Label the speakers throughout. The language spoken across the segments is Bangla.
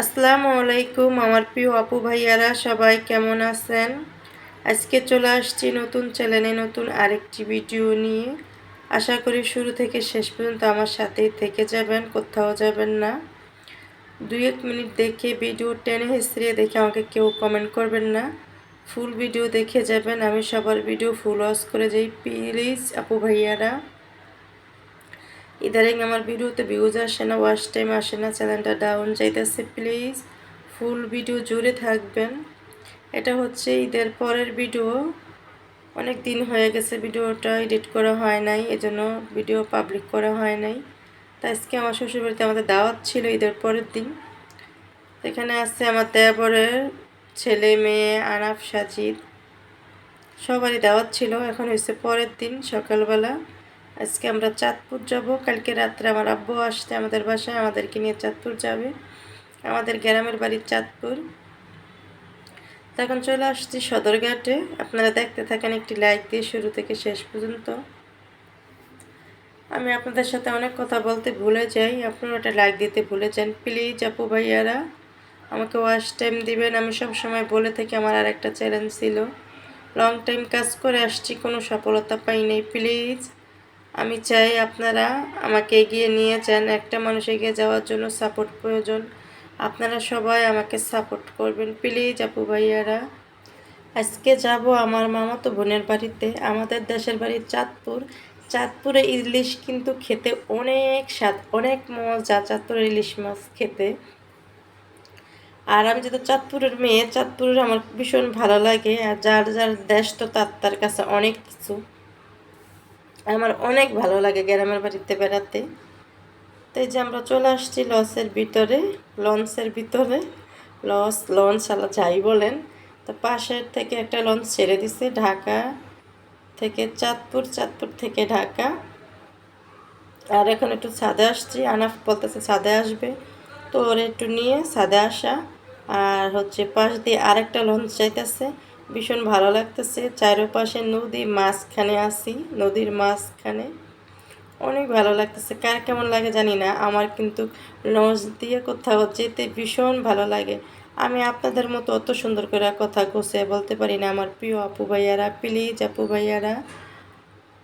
Speaker 1: আসসালামু আলাইকুম আমার প্রিয় আপু ভাইয়ারা, সবাই কেমন আছেন? আজকে চলে আসছি নতুন চ্যানেলে নতুন আরেকটি ভিডিও নিয়ে। আশা করি শুরু থেকে শেষ পর্যন্ত আমার সাথেই থেকে যাবেন, কোথাও যাবেন না। দুই এক মিনিট দেখে ভিডিও টেনে হেসড়িয়ে দেখে আমাকে কেউ কমেন্ট করবেন না। ফুল ভিডিও দেখে যাবেন, আমি সবার ভিডিও ফুল ওয়াশ করে যাই। প্লিজ আপু ভাইয়ারা। ইদারিং আমার ভিডিওতে ভিউজ আসে না ওয়াশ টাইম আসে না চ্যানেলটা ডাউন যাইতেছে প্লিজ ফুল ভিডিও জুড়ে থাকবেন। এটা হচ্ছে ঈদের পরের ভিডিও অনেক দিন হয়ে গেছে ভিডিওটা এডিট করা হয় নাই, এজন্য ভিডিও পাবলিক করা হয় নাই। তা আজকে আমার শ্বশুরবাড়িতে আমাদের দাওয়াত ছিল ঈদের পরের দিন। এখানে আছে আমার দেবরের ছেলে, মেয়ে, আনাফ, সাজিদ। সবারই দাওয়াত ছিল, এখন হয়েছে পরের দিন, সকালবেলা। আজকে আমরা চাঁদপুর যাব। কালকে রাত্রে আমার আব্বু আসতে আমাদের বাসায়, আমাদেরকে নিয়ে চাঁদপুর যাবে। আমাদের গ্রামের বাড়ির চাঁদপুর। তখন চলে আসছি সদরঘাটে। আপনারা দেখতে থাকেন একটি লাইক দিয়ে শুরু থেকে শেষ পর্যন্ত। আমি আপনাদের সাথে অনেক কথা বলতে ভুলে যাই। আপনারা ওটা লাইক দিতে ভুলে যান। প্লিজ, আপু ভাইয়ারা, আমাকে ওয়াশ টাইম দিবেন। আমি সব সময় বলে থাকি, আমার আর একটা চ্যালেঞ্জ ছিল। লং টাইম কাজ করে আসছি, কোনো সফলতা পাই নাই। প্লিজ আমি চাই আপনারা আমাকে এগিয়ে নিয়ে যান। একটা মানুষ এগিয়ে যাওয়ার জন্য সাপোর্ট প্রয়োজন। আপনারা সবাই আমাকে সাপোর্ট করবেন। প্লিজ আপু ভাইয়ারা, আজকে যাব আমার মামাতো বোনের বাড়িতে। আমাদের দেশের বাড়ি চাঁদপুর। চাঁদপুরে ইলিশ কিন্তু খেতে অনেক স্বাদ, অনেক মজা চাঁদপুরের ইলিশ মাছ খেতে। আর আমি যেহেতু চাঁদপুরের মেয়ে, চাঁদপুরের আমার ভীষণ ভালো লাগে। আর যার যার দেশ তো তার তার কাছে অনেক কিছু। আমার অনেক ভালো লাগে গ্রামের বাড়িতে বেড়াতে। তাই যে আমরা চলে আসছি লসের ভিতরে, লঞ্চের ভিতরে। লস, লঞ্চ আলা যাই বলেন। তো পাশের থেকে একটা লঞ্চ ছেড়ে দিছে ঢাকা থেকে চাঁদপুর চাঁদপুর থেকে ঢাকা। আর এখন একটু ছাদে আসছি। আনাফ বলতেছে ছাদে আসবে। তো ওর একটু নিয়ে ছাদে আসা। আর হচ্ছে পাশ দিয়ে আরেকটা লঞ্চ যাইতেছে। ভীষণ ভালো লাগতেছে। চারোপাশে নদী, মাঝখানে আসি নদীর মাঝখানে। অনেক ভালো লাগতেছে। কার কেমন লাগে জানি না। আমার কিন্তু লঞ্চ দিয়ে কোথাও যেতে ভীষণ ভালো লাগে। আমি আপনাদের মতো অত সুন্দর করে কথা গোছে বলতে পারি না। আমার প্রিয় আপু ভাইয়ারা, প্লিজ আপু ভাইয়ারা,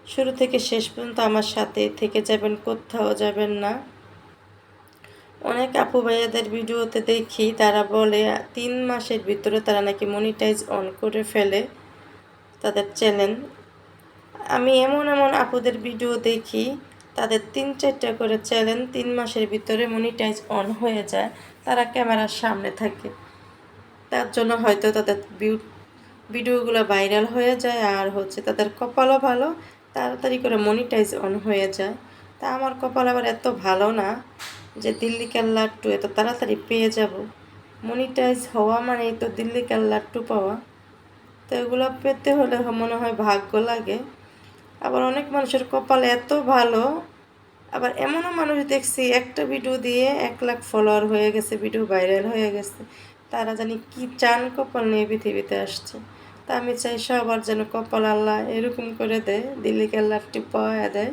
Speaker 1: শুরু থেকে শেষ পর্যন্ত আমার সাথে থেকে যাবেন, কোথাও যাবেন না। অনেক আপু ভাইয়াদের ভিডিওতে দেখি, তারা বলে, তিন মাসের ভিতরে তারা নাকি মনিটাইজ অন করে ফেলে তাদের চ্যানেল আমি এমন এমন আপুদের ভিডিও দেখি, তাদের তিন চারটা করে চ্যানেল তিন মাসের ভিতরে মনিটাইজ অন হয়ে যায়, তারা ক্যামেরার সামনে থাকে। তার জন্য হয়তো তাদের ভিডিওগুলো ভাইরাল হয়ে যায় আর হচ্ছে তাদের কপালও ভালো, তাড়াতাড়ি করে মনিটাইজ অন হয়ে যায়। তা আমার কপাল আবার এত ভালো না যে দিল্লি লাট্টু এত তাড়াতাড়ি পেয়ে যাব। মনিটাইজ হওয়া মানেই তো দিল্লি লাট্টু পাওয়া। তো এগুলো পেতে হলে মনে হয় ভাগ্য লাগে। আবার অনেক মানুষের কপাল এত ভালো। আবার এমনও মানুষ দেখছি, একটা ভিডিও দিয়ে এক লাখ ফলোয়ার হয়ে গেছে ভিডিও ভাইরাল হয়ে গেছে। তারা জানি কি চান কপাল নিয়ে পৃথিবীতে আসছে। তা আমি চাই সবার যেন কপাল আল্লাহ এরকম করে দেয়, দিল্লি লাট্টু পাওয়া দেয়।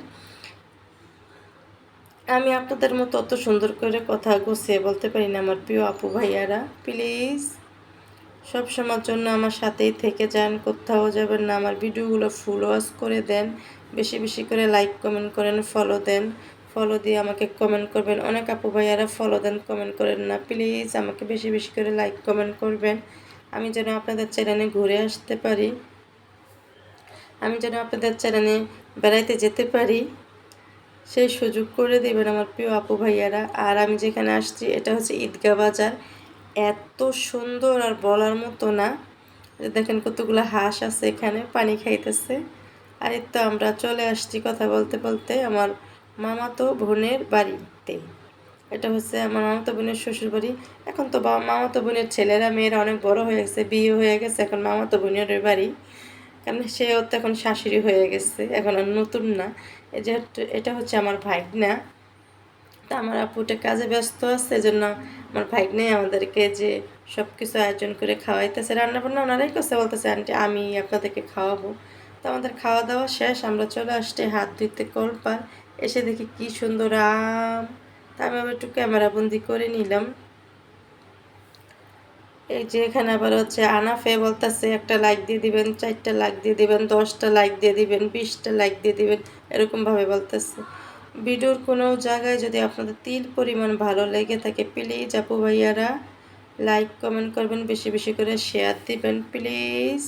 Speaker 1: আমি আপনাদের মতো অত সুন্দর করে কথা গুছিয়ে বলতে পারি না, আমার প্রিয় আপু ভাইয়ারা। প্লিজ, সব সময়ের জন্য আমার সাথেই থেকে যান, কোথাও যাবেন না। আমার ভিডিওগুলো ফুল ওয়াশ করে দেন, বেশি বেশি করে লাইক, কমেন্ট করেন, ফলো দেন। ফলো দিয়ে আমাকে কমেন্ট করবেন। অনেক আপু ভাইয়ারা ফলো দেন, কমেন্ট করেন না। প্লিজ, আমাকে বেশি বেশি করে লাইক, কমেন্ট করবেন। আমি যেন আপনাদের চ্যানেলে ঘুরে আসতে পারি। আমি যেন আপনাদের চ্যানেলে বেড়াইতে যেতে পারি। সেই সুযোগ করে দেবেন আমার প্রিয় আপু ভাইয়ারা। আর আমি যেখানে আসছি, এটা হচ্ছে ঈদগাহ বাজার। এত সুন্দর আর বলার মতো না। দেখেন কতগুলো হাঁস আছে এখানে, পানি খাইতেছে। আর তো আমরা চলে আসছি কথা বলতে বলতে আমার মামাতো বোনের বাড়িতে। এটা হচ্ছে আমার মামাতো বোনের শ্বশুর বাড়ি এখন তো বাবা মামাতো বোনের ছেলেরা, মেয়েরা অনেক বড় হয়ে গেছে, বিয়ে হয়ে গেছে এখন মামাতো বোনের বাড়ি। কারণ সেও তো এখন শাশুড়ি হয়ে গেছে, এখন আর নতুন না। এটা হচ্ছে আমার ভাইগনা। তা আমার আপুটা কাজে ব্যস্ত আছে এই জন্য আমার ভাইগনাই আমাদেরকে যে সব কিছু আয়োজন করে খাওয়াইতেছে, রান্নাবান্না ওনারাই করছে, বলতেছে, আন্টি, আমি আপনাদেরকে খাওয়াবো। তো আমাদের খাওয়া দাওয়া শেষ, আমরা চলে আসছি হাত ধুইতে কলপার। এসে দেখি কি সুন্দর আম। তা আমি আবার একটু ক্যামেরা বন্দি করে নিলাম। এই যে এখানে আবার হচ্ছে আনাফে বলতেছে, একটা লাইক দিয়ে দিবেন, চারটা লাইক দিয়ে দিবেন, দশটা লাইক দিয়ে দিবেন, বিশটা লাইক দিয়ে দিবেন, এরকমভাবে বলতেছে। ভিডিওর কোনো জায়গায় যদি আপনাদের তিল পরিমাণ ভালো লেগে থাকে প্লিজ আপু ভাইয়ারা লাইক কমেন্ট করবেন, বেশি বেশি করে শেয়ার দিবেন প্লিজ